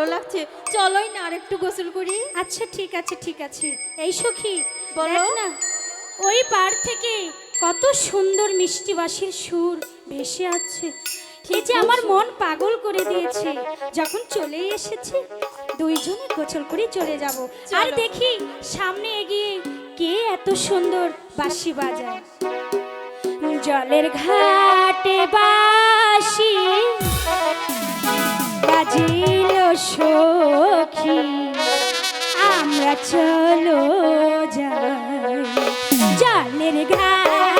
ভালো লাগছে। চলোই না আর একটু গোসল করি। আচ্ছা ঠিক আছে ঠিক আছে। এই সখী বলো। না ওই পার থেকে কত সুন্দর মিষ্টি বাঁশির সুর ভেসে আছে এই যে আমার মন পাগল করে দিয়েছে। যখন চলে এসেছে দুইজনে গোসল করে চলে যাব। আর দেখি সামনে এগিয়ে কে এত সুন্দর বাঁশি বাজায়। জলের ঘাটে বাসি বাজিল সখী আমরা চলো যাই। জলের ঘাটে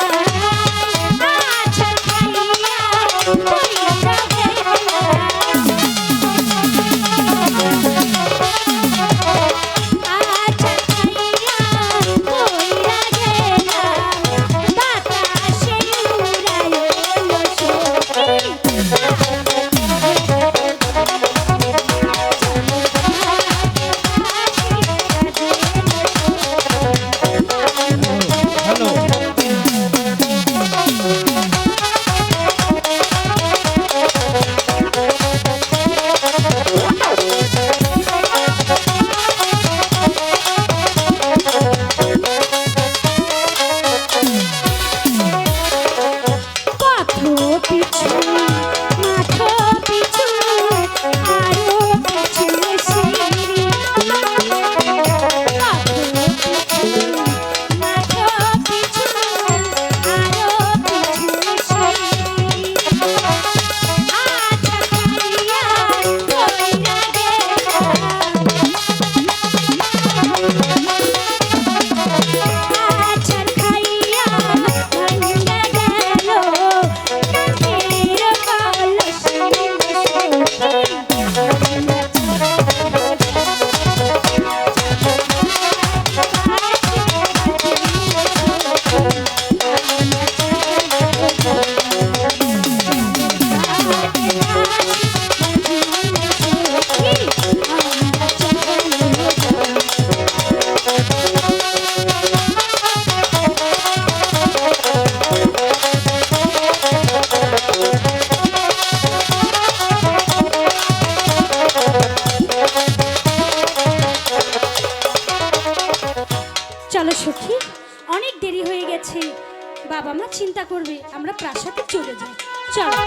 一起 চলো সখী, অনেক দেরি হয়ে গেছে। বাবা মা চিন্তা করবে, আমরা প্রাসাদে চলে যাই। চলো।